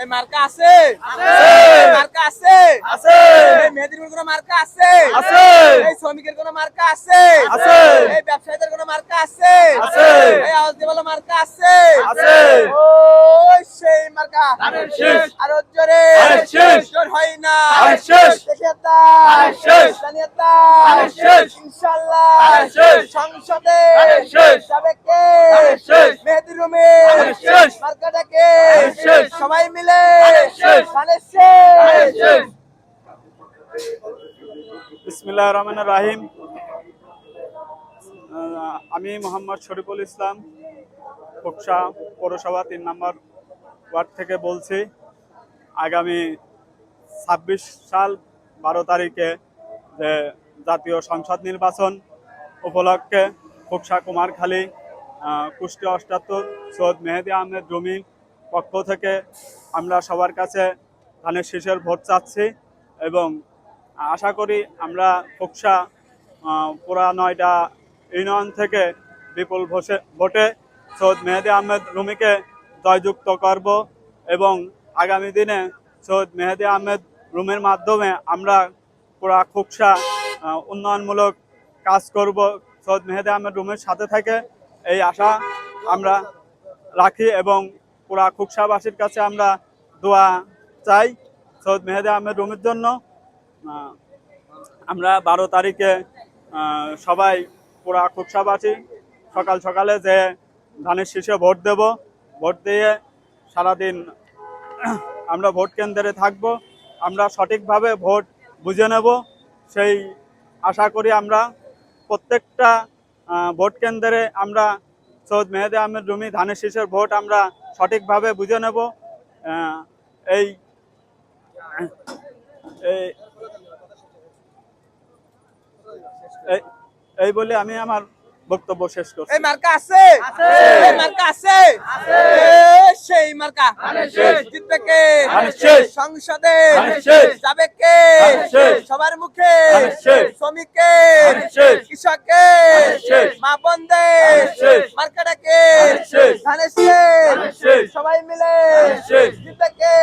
এই মার্কা আছে। মার্কা আছে। আছে। এই মেহেদির কোনো মার্কা আছে। আছে। এই শ্রমিকের কোনো মার্কা আছে। আছে। এই ব্যবসায়ীদের কোনো মার্কা আছে। আছে। এই আওয়াজ দেওয়ালা মার্কা আছে। আছে। ওই সেই মার্কা। শেষ। আরও জোরে। জোর হয় না। শেষ। সংসদে কে। মেহেদি রুমে আরে সবাই মিলে। রহমান রাহিম। আমি মোহাম্মদ শরীফুল ইসলাম খুকসা পৌরসভা তিন নম্বর ওয়ার্ড থেকে বলছি আগামী ছাব্বিশ সাল বারো তারিখে যে জাতীয় সংসদ নির্বাচন উপলক্ষে খুকসা কুমারখালী কুষ্টি অষ্টাত্তর সৈয়দ মেহেদি আহমেদ জমি পক্ষ থেকে আমরা সবার কাছে ধানের শীষের ভোট চাচ্ছি এবং আশা করি আমরা খুকসা পুরা নয়টা ইউনিয়ন থেকে বিপুল ভোটে সৈয়দ মেহেদি আহমেদ রুমিকে জয়যুক্ত করব এবং আগামী দিনে সৈয়দ মেহেদি আহমেদ রুমের মাধ্যমে আমরা পুরা খুকসা উন্নয়নমূলক কাজ করব সৈয়দ মেহেদি আহমেদ রুমের সাথে থেকে। এই আশা আমরা রাখি এবং পুরা খুকসাবাসীর কাছে আমরা দোয়া চাই সৈয়দ মেহেদি আহমেদ রুমের জন্য। আমরা বারো তারিখে সবাই পুরা খুকসাবাসী সকাল সকালে যে ধানের শীষে ভোট দেব, ভোট দিয়ে সারাদিন আমরা ভোট কেন্দ্রে থাকব। আমরা সঠিকভাবে ভোট বুঝে নেব। সেই আশা করি আমরা প্রত্যেকটা ভোট কেন্দ্রে আমরা সৈয়দ মেহেদি আহমেদ রুমি ধানের শীষের ভোট আমরা সঠিকভাবে বুঝে নেব আহ, এই এই- বলে আমি আমার বক্তব্য শেষ করছি। এই মার্কা আছে। মার্কা আছে। শেষ। জিতবে কে সংসদে যাবে কে সবার মুখে শ্রমিককে কৃষককে মা বন্দে ধানের মার্কাটা কে ধানের। সবাই মিলে। জিতবে কে।